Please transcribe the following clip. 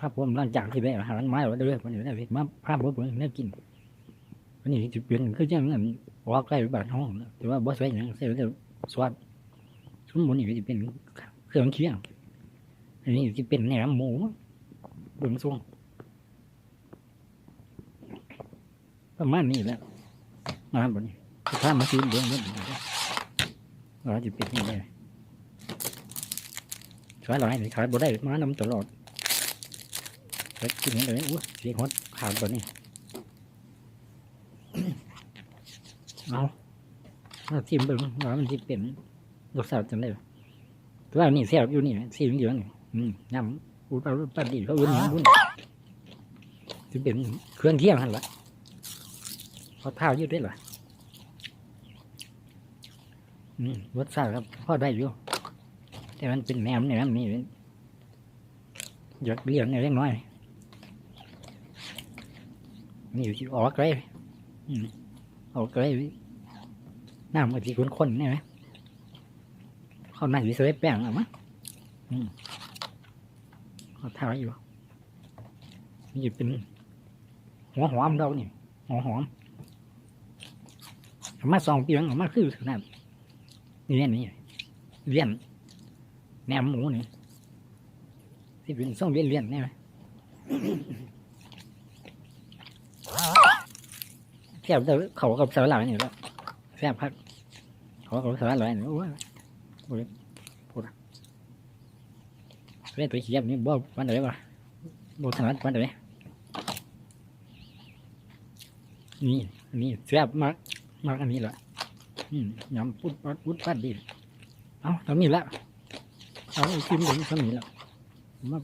ครับผมหลังจากที่ไปหาร้านไม้แล้เรื่อยๆวันนี้ได้ไปมาพาผมผมได้กินวันนี้จะเปลี่ยนคือเจังนั้นว่าใกล้บ้านห้องแต่ว่าบ่สไวยอย่างเสียแต่สวัสดสมมุตินี่จะเป็นเครื่องเคียงอันนี้จะเป็นแหนมหมูเบิ่งทรงประมาณนี้แหละมาบนนี้ถ้ามาซื้อเบิ่งเบิ่งเราจะเป็นยังไงสวยหลายเลยขายบ่ได้มานำตลอด เล็กกินเลยอุ้ยเสียงฮอตขาดตัวนี้เอาเราทิมเบิ่งว่ามันที่เป็นรสชาติจังได๋ตัวนี้แซ่บอยู่นี่สีเหลืองๆนี่อืมน้ำอุดเอาปัดดีเขาอื่นบุญจะเป็นเครื่องเคียงหันละเขาเท้ายืดได้ล่ะอืมรสชาติครับพอได้อยู่แต่มันเป็นแหนมแหนมนี่หยดเลี้ยงเล็กน้อย อยู่ที่ออกเลยอืมออกเลยน้ำมันที่ข้นๆเนี่ยไหมเขาหน้าอยู่ใส่แป้งอะมั้งอืมเขาทาอยู่นี่อยู่เป็นหัวหอมเรานี่หัวหอมเอามาสองปีแล้วเอามาคือขนาดนี่เนี่ยนี่เลี้ยนแหนมหมูนี่ที่เป็นส่งเลี้ยนเลี้ยนเนี่ยไหม แซ่บแต่เขากับสาหร่ายนี่แล้วแซ่บพักเขากับสาหร่ายนี่โอ้ยโอ้ยพูดเล่นไปเขียบนี่บ่วันไหนวะบ่ถนัดวันไหนนี่นนี้แซ่บมากมากอันนี้แหละอืมยำปุ๊ดปัดปุ๊ดปัดดีเอาตอนนี้และเอาไอ้กินถึงตอนนี้แล้วมา